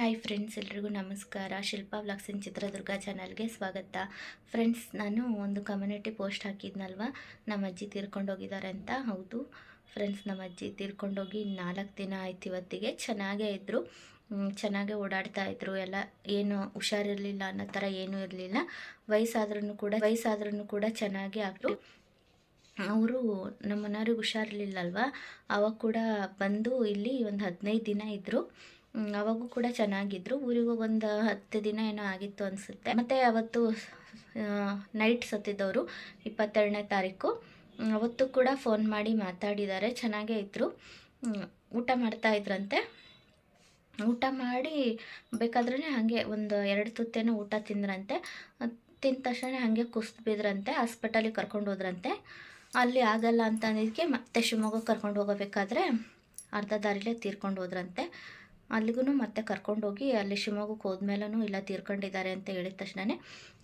Hi friends, ಎಲ್ರಿಗೂ ನಮಸ್ಕಾರ. Shilpa blogs ಇನ್ ಚಿತ್ರದುರ್ಗ ಚಾನಲ್ಗೆ ಸ್ವಾಗತ. ಫ್ರೆಂಡ್ಸ್, ನಾನು ಒಂದು ಕಮ್ಯುನಿಟಿ ಪೋಸ್ಟ್ ಹಾಕಿದ್ನಲ್ವ? ನಮ್ಮ ಅಜ್ಜಿ ತೀರ್ಕೊಂಡೋಗಿದ್ದಾರೆ ಅಂತ? ಹೌದು. ಫ್ರೆಂಡ್ಸ್, ನಮ್ಮ ಅಜ್ಜಿ ತೀರ್ಕೊಂಡೋಗಿ ನಾಲ್ಕು ದಿನ ಆಯ್ತು ಇವತ್ತಿಗೆ. ಚೆನ್ನಾಗೇ ಇದ್ದರು ಚೆನ್ನಾಗೇ ಓಡಾಡ್ತಾ ಇದ್ರು. ಎಲ್ಲ ಏನು ಹುಷಾರಿರಲಿಲ್ಲ ಅನ್ನೋ ಥರ ಏನೂ ಇರಲಿಲ್ಲ. ವಯಸ್ಸಾದ್ರೂ ಕೂಡ ವಯಸ್ಸಾದ್ರೂ ಕೂಡ ಚೆನ್ನಾಗೇ ಆಗ್ತು. ಅವರು ನಮ್ಮ ಮನೆಯವ್ರಿಗೆ ಹುಷಾರಿರ್ಲಿಲ್ಲಲ್ವ? ಅವಾಗ ಕೂಡ ಬಂದು ಇಲ್ಲಿ ಒಂದು ಹದಿನೈದು ದಿನ ಇದ್ದರು ಅವಾಗೂ ಕೂಡ ಚೆನ್ನಾಗಿದ್ರು. ಊರಿಗೆ ಒಂದು ಹತ್ತು ದಿನ ಏನೋ ಆಗಿತ್ತು ಅನಿಸುತ್ತೆ. ಮತ್ತು ಅವತ್ತು ನೈಟ್ ಸತ್ತಿದ್ದವರು, ಇಪ್ಪತ್ತೆರಡನೇ ತಾರೀಕು. ಅವತ್ತು ಕೂಡ ಫೋನ್ ಮಾಡಿ ಮಾತಾಡಿದ್ದಾರೆ ಚೆನ್ನಾಗೇ ಇದ್ದರು ಊಟ ಮಾಡ್ತಾ ಇದ್ರಂತೆ. ಊಟ ಮಾಡಿ ಬೇಕಾದ್ರೆ ಹಾಗೆ ಒಂದು ಎರಡು ತುತ್ತೇನೋ ಊಟ ತಿಂದ್ರಂತೆ. ತಿಂದ ತಕ್ಷಣ ಹಾಗೆ ಕುಸ್ದು ಬಿದ್ರಂತೆ. ಹಾಸ್ಪಿಟಲಿಗೆ ಕರ್ಕೊಂಡು ಹೋದ್ರಂತೆ. ಅಲ್ಲಿ ಆಗಲ್ಲ ಅಂತ ಅಂದಿದ್ದಕ್ಕೆ ಮತ್ತೆ ಶಿವಮೊಗ್ಗ ಕರ್ಕೊಂಡು ಹೋಗಬೇಕಾದ್ರೆ ಅರ್ಧ ದಾರಿಲೇ ತೀರ್ಕೊಂಡು ಹೋದ್ರಂತೆ. ಅಲ್ಲಿಗೂ ಮತ್ತೆ ಕರ್ಕೊಂಡೋಗಿ ಅಲ್ಲಿ ಶಿವಮೊಗ್ಗಕ್ಕೆ ಹೋದ್ಮೇಲೂ ಇಲ್ಲ ತೀರ್ಕೊಂಡಿದ್ದಾರೆ ಅಂತ ಹೇಳಿದ ತಕ್ಷಣವೇ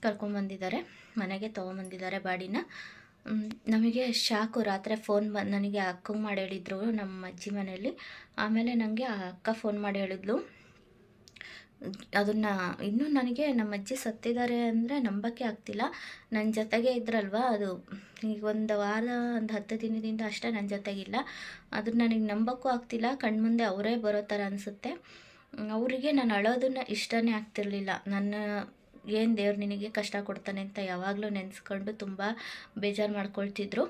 ಕರ್ಕೊಂಬಂದಿದ್ದಾರೆ ಮನೆಗೆ ತೊಗೊಂಬಂದಿದ್ದಾರೆ ಬಾಡಿನ. ನಮಗೆ ಶಾಕು ರಾತ್ರಿ ಫೋನ್ ಬ, ನನಗೆ ಅಕ್ಕಂಗೆ ಮಾಡಿ ಹೇಳಿದ್ರು ನಮ್ಮ ಅಜ್ಜಿ ಮನೆಯಲ್ಲಿ. ಆಮೇಲೆ ನನಗೆ ಆ ಅಕ್ಕ ಫೋನ್ ಮಾಡಿ ಹೇಳಿದ್ಲು. ಅದನ್ನು ಇನ್ನೂ ನನಗೆ ನಮ್ಮ ಅಜ್ಜಿ ಸತ್ತಿದ್ದಾರೆ ಅಂದರೆ ನಂಬಕ್ಕೆ ಆಗ್ತಿಲ್ಲ. ನನ್ನ ಜೊತೆಗೆ ಇದ್ರಲ್ವಾ ಅದು? ಈಗ ಒಂದು ವಾರ, ಒಂದು ಹತ್ತು ದಿನದಿಂದ ಅಷ್ಟೇ ನನ್ನ ಜೊತೆಗಿಲ್ಲ ಅದನ್ನ ನನಗೆ ನಂಬಕ್ಕೂ ಆಗ್ತಿಲ್ಲ. ಕಣ್ಮುಂದೆ ಅವರೇ ಬರೋ ಥರ ಅನಿಸುತ್ತೆ. ಅವರಿಗೆ ನಾನು ಅಳೋದನ್ನ ಇಷ್ಟನೇ ಆಗ್ತಿರಲಿಲ್ಲ. ನನ್ನ ಏನು ದೇವ್ರು ನಿನಗೆ ಕಷ್ಟ ಕೊಡ್ತಾನೆ ಅಂತ ಯಾವಾಗಲೂ ನೆನೆಸ್ಕೊಂಡು ತುಂಬ ಬೇಜಾರು ಮಾಡ್ಕೊಳ್ತಿದ್ರು.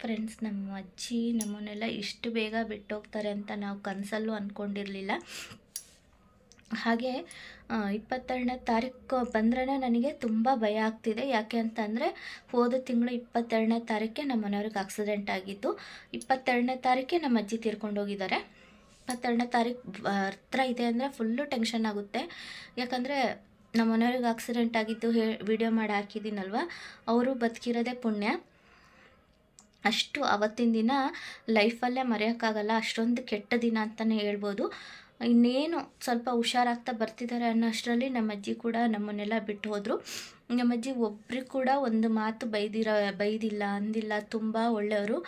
ಫ್ರೆಂಡ್ಸ್ ನಮ್ಮ ಅಜ್ಜಿ ನಮ್ಮನ್ನೆಲ್ಲ ಇಷ್ಟು ಬೇಗ ಬಿಟ್ಟೋಗ್ತಾರೆ ಅಂತ ನಾವು ಕನಸಲ್ಲೂ ಅಂದ್ಕೊಂಡಿರಲಿಲ್ಲ ಹಾಗೆ ಇಪ್ಪತ್ತೆರಡನೇ ತಾರೀಕು ಬಂದ್ರೇ ನನಗೆ ತುಂಬ ಭಯ ಆಗ್ತಿದೆ. ಯಾಕೆ ಅಂತಂದರೆ, ಹೋದ ತಿಂಗಳು ಇಪ್ಪತ್ತೆರಡನೇ ತಾರೀಕೆ ನಮ್ಮ ಮನೆಯವ್ರಿಗೆ ಆಕ್ಸಿಡೆಂಟ್ ಆಗಿದ್ದು, ಇಪ್ಪತ್ತೆರಡನೇ ತಾರೀಕೆ ನಮ್ಮ ಅಜ್ಜಿ ತೀರ್ಕೊಂಡೋಗಿದ್ದಾರೆ ಇಪ್ಪತ್ತೆರಡನೇ ತಾರೀಕು ಹತ್ರ ಇದೆ ಅಂದರೆ ಫುಲ್ಲು ಟೆನ್ಷನ್ ಆಗುತ್ತೆ. ಯಾಕಂದರೆ, ನಮ್ಮ ಮನೆಯವ್ರಿಗೆ ಆಕ್ಸಿಡೆಂಟ್ ಆಗಿದ್ದು ಹೇ ವಿಡಿಯೋ ಮಾಡಿ ಹಾಕಿದ್ದೀನಲ್ವ, ಅವರು ಬದುಕಿರೋದೇ ಪುಣ್ಯ. ಅಷ್ಟು ಅವತ್ತಿನ ದಿನ ಲೈಫಲ್ಲೇ ಮರೆಯೋಕ್ಕಾಗಲ್ಲ, ಅಷ್ಟೊಂದು ಕೆಟ್ಟ ದಿನ ಅಂತಲೇ ಹೇಳ್ಬೋದು. ಇನ್ನೇನು ಸ್ವಲ್ಪ ಹುಷಾರಾಗ್ತಾ ಬರ್ತಿದ್ದಾರೆ ಅನ್ನೋ ಅಷ್ಟರಲ್ಲಿ ನಮ್ಮ ಅಜ್ಜಿ ಕೂಡ ನಮ್ಮನ್ನೆಲ್ಲ ಬಿಟ್ಟು ಹೋದರು. ನಮ್ಮ ಅಜ್ಜಿ ಒಬ್ರಿಗೆ ಕೂಡ ಒಂದು ಮಾತು ಬೈದಿರೋ, ಬೈದಿಲ್ಲ, ಅಂದಿಲ್ಲ, ತುಂಬ ಒಳ್ಳೆಯವರು.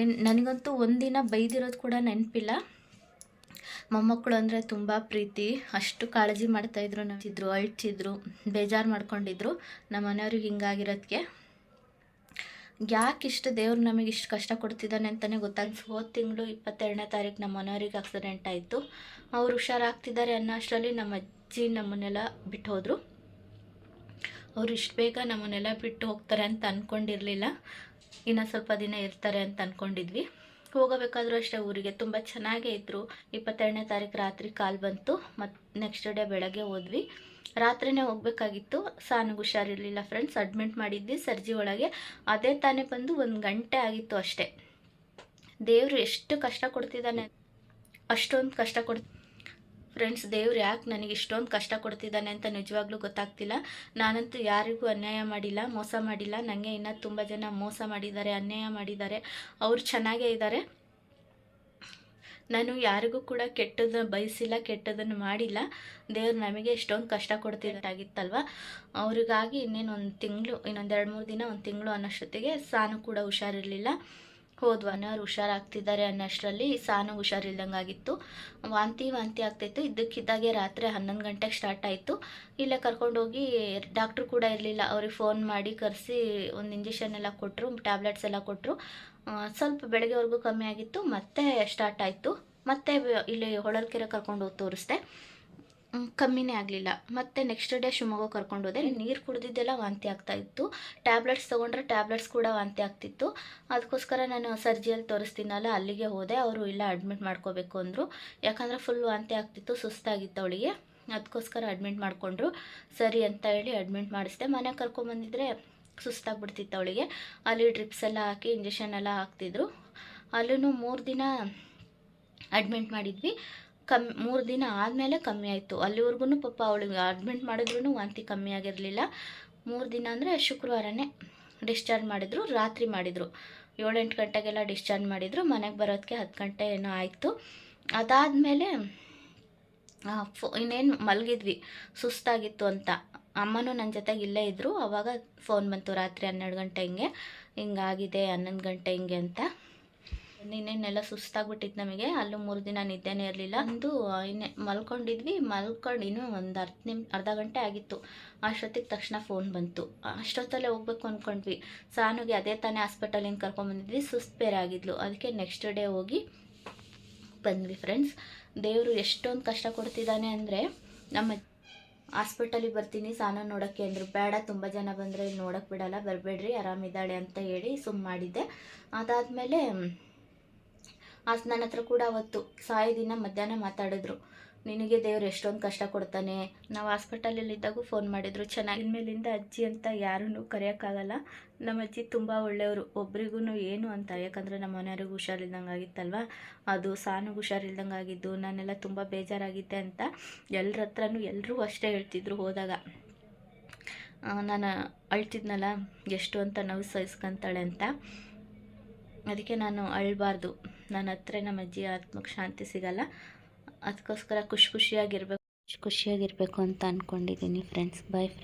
ಏನು, ನನಗಂತೂ ಒಂದಿನ ಬೈದಿರೋದು ಕೂಡ ನೆನಪಿಲ್ಲ. ಮೊಮ್ಮಕ್ಕಳು ಅಂದರೆ ತುಂಬ ಪ್ರೀತಿ. ಅಷ್ಟು ಕಾಳಜಿ ಮಾಡ್ತಾಯಿದ್ರು ನಮ್ಮಿದ್ರು ಅಳ್ತಿದ್ರು, ಬೇಜಾರು ಮಾಡ್ಕೊಂಡಿದ್ರು. ನಮ್ಮ ಮನೆಯವ್ರಿಗೆ ಹಿಂಗಾಗಿರೋದಕ್ಕೆ ಯಾಕೆ ಇಷ್ಟು ದೇವ್ರು ನಮಗೆ ಇಷ್ಟು ಕಷ್ಟ ಕೊಡ್ತಿದ್ದಾನೆ ಅಂತಲೇ ಗೊತ್ತಾಗ್ತು ಹೋದ ತಿಂಗಳು ಇಪ್ಪತ್ತೆರಡನೇ ತಾರೀಕು ನಮ್ಮ ಮನೆಯವ್ರಿಗೆ ಆಕ್ಸಿಡೆಂಟ್ ಆಯಿತು. ಅವರು ಹುಷಾರಾಗ್ತಿದ್ದಾರೆ ಅನ್ನೋ ಅಷ್ಟರಲ್ಲಿ ನಮ್ಮ ಅಜ್ಜಿ ನಮ್ಮನ್ನೆಲ್ಲ ಬಿಟ್ಟು ಹೋದರು ಅವರು ಇಷ್ಟು ಬೇಗ ನಮ್ಮನ್ನೆಲ್ಲ ಬಿಟ್ಟು ಹೋಗ್ತಾರೆ ಅಂತ ಅಂದ್ಕೊಂಡಿರಲಿಲ್ಲ ಇನ್ನೂ ಸ್ವಲ್ಪ ದಿನ ಇರ್ತಾರೆ ಅಂತ ಅಂದ್ಕೊಂಡಿದ್ವಿ ಹೋಗಬೇಕಾದ್ರೂ ಅಷ್ಟೇ ಊರಿಗೆ. ತುಂಬ ಚೆನ್ನಾಗೇ ಇದ್ದರು ಇಪ್ಪತ್ತೆರಡನೇ ತಾರೀಕು ರಾತ್ರಿ ಕಾಲ್ ಬಂತು. ಮತ್ತು ನೆಕ್ಸ್ಟ್ ಡೇ ಬೆಳಗ್ಗೆ ಹೋದ್ವಿ. ರಾತ್ರಿನೇ ಹೋಗಬೇಕಾಗಿತ್ತು. ಸಾನಿಗೆ ಹುಷಾರಿರಲಿಲ್ಲ ಫ್ರೆಂಡ್ಸ್ ಅಡ್ಮಿಟ್ ಮಾಡಿದ್ವಿ. ಸರ್ಜಿ ಒಳಗೆ ಅದೇ ತಾನೇ ಬಂದು ಒಂದು ಗಂಟೆ ಆಗಿತ್ತು ಅಷ್ಟೇ. ದೇವರು ಎಷ್ಟು ಕಷ್ಟ ಕೊಡ್ತಿದ್ದಾನೆ. ಅಷ್ಟೊಂದು ಕಷ್ಟ ಕೊಡ್ ಫ್ರೆಂಡ್ಸ್, ದೇವ್ರು ಯಾಕೆ ನನಗೆ ಇಷ್ಟೊಂದು ಕಷ್ಟ ಕೊಡ್ತಿದ್ದಾನೆ ಅಂತ ನಿಜವಾಗ್ಲೂ ಗೊತ್ತಾಗ್ತಿಲ್ಲ. ನಾನಂತೂ ಯಾರಿಗೂ ಅನ್ಯಾಯ ಮಾಡಿಲ್ಲ, ಮೋಸ ಮಾಡಿಲ್ಲ. ನನಗೆ ಇನ್ನೂ ತುಂಬ ಜನ ಮೋಸ ಮಾಡಿದ್ದಾರೆ, ಅನ್ಯಾಯ ಮಾಡಿದ್ದಾರೆ. ಅವ್ರು ಚೆನ್ನಾಗೇ ಇದ್ದಾರೆ ನಾನು ಯಾರಿಗೂ ಕೂಡ ಕೆಟ್ಟದನ್ನ ಬಯಸಿಲ್ಲ ಕೆಟ್ಟದನ್ನು ಮಾಡಿಲ್ಲ. ದೇವ್ರು ನಮಗೆ ಎಷ್ಟೊಂದು ಕಷ್ಟ ಕೊಡ್ತಿದ್ದಾಗಿತ್ತಲ್ವ? ಅವರಿಗಾಗಿ ಇನ್ನೇನು ಒಂದು ತಿಂಗಳು, ಇನ್ನೊಂದು ಎರಡು ಮೂರು ದಿನ, ಒಂದು ತಿಂಗಳು ಅನ್ನೋಷ್ಟೊತ್ತಿಗೆ ಸಾನು ಕೂಡ ಹುಷಾರಿರಲಿಲ್ಲ. ಹೋದ್ವನ ಅವ್ರು ಹುಷಾರಾಗ್ತಿದ್ದಾರೆ ಅನ್ನೋಷ್ಟರಲ್ಲಿ ಸಾನು ಹುಷಾರಿಲ್ದಂಗಾಗಿತ್ತು. ವಾಂತಿ ವಾಂತಿ ಆಗ್ತಾಯಿತ್ತು ಇದ್ದಕ್ಕಿದ್ದಾಗೆ ರಾತ್ರಿ ಹನ್ನೊಂದು ಗಂಟೆಗೆ ಸ್ಟಾರ್ಟ್ ಆಯಿತು. ಇಲ್ಲೇ ಕರ್ಕೊಂಡೋಗಿ ಡಾಕ್ಟ್ರು ಕೂಡ ಇರಲಿಲ್ಲ. ಅವ್ರಿಗೆ ಫೋನ್ ಮಾಡಿ ಕರೆಸಿ ಒಂದು ಇಂಜೆಕ್ಷನ್ ಎಲ್ಲ ಕೊಟ್ಟರು ಟ್ಯಾಬ್ಲೆಟ್ಸ್ ಎಲ್ಲ ಕೊಟ್ಟರು ಸ್ವಲ್ಪ ಬೆಳಗ್ಗೆವರೆಗೂ ಕಮ್ಮಿ ಆಗಿತ್ತು. ಮತ್ತೆ ಸ್ಟಾರ್ಟ್ ಆಯಿತು. ಮತ್ತೆ ಇಲ್ಲಿ ಹೊಳಲ್ಕೆರೆ ಕರ್ಕೊಂಡು ಹೋಗಿ ತೋರಿಸ್ದೆ. ಕಮ್ಮಿನೇ ಆಗಲಿಲ್ಲ. ಮತ್ತೆ ನೆಕ್ಸ್ಟ್ ಡೇ ಶಿವಮೊಗ್ಗ ಕರ್ಕೊಂಡು ಹೋದೆ. ನೀರು ಕುಡಿದಿದ್ದೆಲ್ಲ ವಾಂತಿ ಆಗ್ತಾ ಇತ್ತು. ಟ್ಯಾಬ್ಲೆಟ್ಸ್ ತೊಗೊಂಡ್ರೆ ಟ್ಯಾಬ್ಲೆಟ್ಸ್ ಕೂಡ ವಾಂತಿ ಆಗ್ತಿತ್ತು. ಅದಕ್ಕೋಸ್ಕರ ನಾನು ಸರ್ಜಿಯಲ್ಲಿ ತೋರಿಸ್ತೀನಲ್ಲ, ಅಲ್ಲಿಗೆ ಹೋದೆ. ಅವರು, ಇಲ್ಲ ಅಡ್ಮಿಟ್ ಮಾಡ್ಕೋಬೇಕು ಅಂದರು. ಯಾಕಂದರೆ ಫುಲ್ ವಾಂತಿ ಆಗ್ತಿತ್ತು, ಸುಸ್ತಾಗಿತ್ತು ಅವಳಿಗೆ. ಅದಕ್ಕೋಸ್ಕರ ಅಡ್ಮಿಟ್ ಮಾಡಿಕೊಂಡ್ರು. ಸರಿ ಅಂತ ಹೇಳಿ ಅಡ್ಮಿಟ್ ಮಾಡಿಸಿದೆ. ಮನೆಗೆ ಕರ್ಕೊಂಬಂದಿದ್ರೆ ಸುಸ್ತಾಗ್ಬಿಡ್ತಿತ್ತು ಅವಳಿಗೆ. ಅಲ್ಲಿ ಡ್ರಿಪ್ಸ್ ಎಲ್ಲ ಹಾಕಿ ಇಂಜೆಕ್ಷನ್ ಎಲ್ಲ ಹಾಕ್ತಿದ್ರು. ಅಲ್ಲೂ ಮೂರು ದಿನ ಅಡ್ಮಿಟ್ ಮಾಡಿದ್ವಿ. ಕಮ್ ಮೂರು ದಿನ ಆದಮೇಲೆ ಕಮ್ಮಿ ಆಯಿತು. ಅಲ್ಲಿವರೆಗೂ ಪಾಪ ಅವಳಿಗೆ ಅಡ್ಮಿಟ್ ಮಾಡಿದ್ರು ವಾಂತಿ ಕಮ್ಮಿ ಆಗಿರಲಿಲ್ಲ. ಮೂರು ದಿನ ಅಂದರೆ ಶುಕ್ರವಾರನೇ ಡಿಸ್ಚಾರ್ಜ್ ಮಾಡಿದರು, ರಾತ್ರಿ ಮಾಡಿದರು. ಏಳೆಂಟು ಗಂಟೆಗೆಲ್ಲ ಡಿಸ್ಚಾರ್ಜ್ ಮಾಡಿದರು, ಮನೆಗೆ ಬರೋದಕ್ಕೆ ಹತ್ತು ಗಂಟೆ ಏನೋ ಆಯಿತು. ಅದಾದಮೇಲೆ ಫೋ, ಇನ್ನೇನು ಮಲಗಿದ್ವಿ. ಸುಸ್ತಾಗಿತ್ತು ಅಂತ. ಅಮ್ಮನೂ ನನ್ನ ಜೊತೆಗೆ ಇಲ್ಲೇ ಇದ್ದರು ಅವಾಗ ಫೋನ್ ಬಂತು ರಾತ್ರಿ ಹನ್ನೆರಡು ಗಂಟೆ ಹಿಂಗೆ. ಹಿಂಗಾಗಿದೆ ಹನ್ನೊಂದು ಗಂಟೆ ಹಿಂಗೆ ಅಂತ. ನಿನ್ನೆನೆಲ್ಲ ಸುಸ್ತಾಗ್ಬಿಟ್ಟಿತ್ತು ನಮಗೆ. ಅಲ್ಲೂ ಮೂರು ದಿನ ನಿದ್ದೆನೇ ಇರಲಿಲ್ಲ. ಅಂದು ಇನ್ನೇ ಮಲ್ಕೊಂಡಿದ್ವಿ. ಮಲ್ಕೊಂಡು ಇನ್ನೂ ಒಂದು ಅರ್ಧ ನಿಮ್, ಅರ್ಧ ಗಂಟೆ ಆಗಿತ್ತು. ಅಷ್ಟೊತ್ತಿಗೆ ತಕ್ಷಣ ಫೋನ್ ಬಂತು. ಅಷ್ಟೊತ್ತಲ್ಲೇ ಹೋಗ್ಬೇಕು ಅಂದ್ಕೊಂಡ್ವಿ ಸಾನುಗೆ ಅದೇ ತಾನೇ ಹಾಸ್ಪಿಟಲಿಂದ ಕರ್ಕೊಂಡ್ಬಂದಿದ್ವಿ ಸುಸ್ತು ಬೇರೆ ಆಗಿದ್ಲು. ಅದಕ್ಕೆ ನೆಕ್ಸ್ಟ್ ಡೇ ಹೋಗಿ ಬಂದ್ವಿ ಫ್ರೆಂಡ್ಸ್. ದೇವರು ಎಷ್ಟೊಂದು ಕಷ್ಟ ಕೊಡ್ತಿದ್ದಾನೆ ಅಂದರೆ, ನಮ್ಮ ಹಾಸ್ಪಿಟಲಿಗೆ ಬರ್ತೀನಿ ಸಾನ ನೋಡೋಕ್ಕೆ ಅಂದರು. ಬೇಡ, ತುಂಬ ಜನ ಬಂದರೆ ಇಲ್ಲಿ ನೋಡೋಕ್ಕೆ ಬಿಡೋಲ್ಲ. ಬರಬೇಡ್ರಿ ಆರಾಮಿದ್ದಾಳೆ ಅಂತ ಹೇಳಿ ಸುಮ್ಮ ಮಾಡಿದ್ದೆ. ಅದಾದಮೇಲೆ ಆಸ್ ನನ್ನ ಹತ್ರ ಕೂಡ ಅವತ್ತು ಸಾಯಿ ದಿನ ಮಧ್ಯಾಹ್ನ ಮಾತಾಡಿದ್ರು. ನಿನಗೆ ದೇವ್ರು ಎಷ್ಟೊಂದು ಕಷ್ಟ ಕೊಡ್ತಾನೆ. ನಾವು ಹಾಸ್ಪಿಟಲಲ್ಲಿದ್ದಾಗೂ ಫೋನ್ ಮಾಡಿದ್ರು. ಚೆನ್ನಾಗಿ ಮೇಲಿಂದ ಅಜ್ಜಿ ಅಂತ ಯಾರನ್ನೂ ಕರೆಯೋಕ್ಕಾಗಲ್ಲ. ನಮ್ಮ ಅಜ್ಜಿ ತುಂಬ ಒಳ್ಳೆಯವರು. ಒಬ್ರಿಗೂ ಏನು ಅಂತ ಯಾಕಂದರೆ ನಮ್ಮ ಮನೆಯವ್ರಿಗೂ ಹುಷಾರಿಲ್ದಂಗೆ ಆಗಿತ್ತಲ್ವ? ಅದು ಸಾನು ಹುಷಾರಿಲ್ದಂಗೆ ಆಗಿದ್ದು, ನಾನೆಲ್ಲ ತುಂಬ ಬೇಜಾರಾಗಿದ್ದೆ ಅಂತ ಎಲ್ಲರ ಹತ್ರನೂ ಎಲ್ಲರೂ ಅಷ್ಟೇ ಹೇಳ್ತಿದ್ರು ಹೋದಾಗ. ನಾನು ಅಳ್ತಿದ್ನಲ್ಲ, ಎಷ್ಟು ಅಂತ ನೋವು ಸಹಿಸ್ಕೊಂತಾಳೆ ಅಂತ. ಅದಕ್ಕೆ ನಾನು ಅಳಬಾರ್ದು. ನನ್ನ ಹತ್ರ ನಮ್ಮ ಅಜ್ಜಿ ಆತ್ಮಕ್ಕೆ ಶಾಂತಿ ಸಿಗಲ್ಲ. ಅದಕ್ಕೋಸ್ಕರ ಖುಷಿ ಖುಷಿಯಾಗಿರ್ಬೇಕು. ಖುಷಿ ಖುಷಿಯಾಗಿರಬೇಕು ಅಂತ ಅಂದ್ಕೊಂಡಿದ್ದೀನಿ ಫ್ರೆಂಡ್ಸ್ ಬಾಯ್ ಫ್ರೆಂಡ್ಸ್